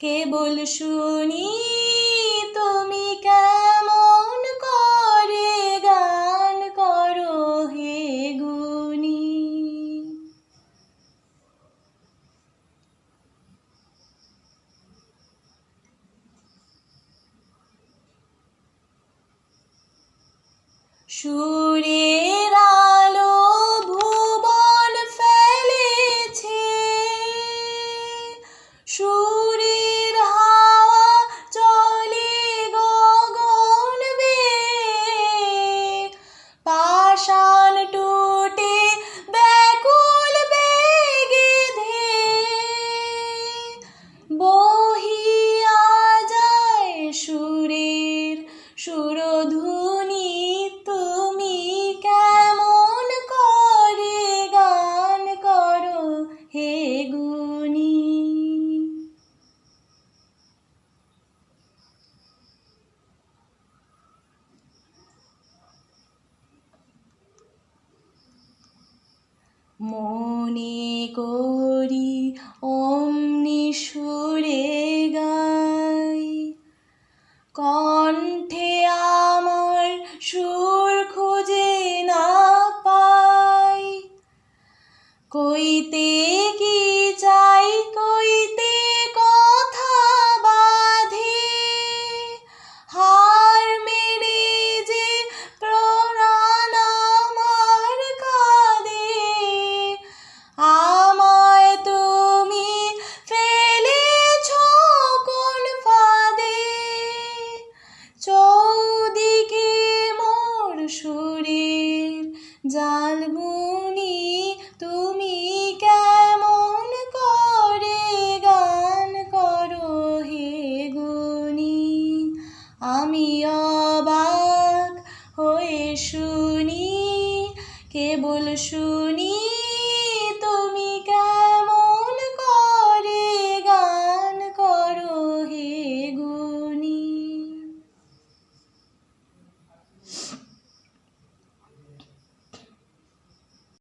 কেবল শুনি তুমি কেমন করে গান করো হে গুণী। সুরে জীবনী মনে করি অমনি সুরে গাই। কণ্ঠে আমার সুর খুঁজে না পাই। কইতে মোদের জালমুনি তুমি কেমন করে গান করো হে গুনি আমি অবাক হয়ে শুনি, কেবল শুনি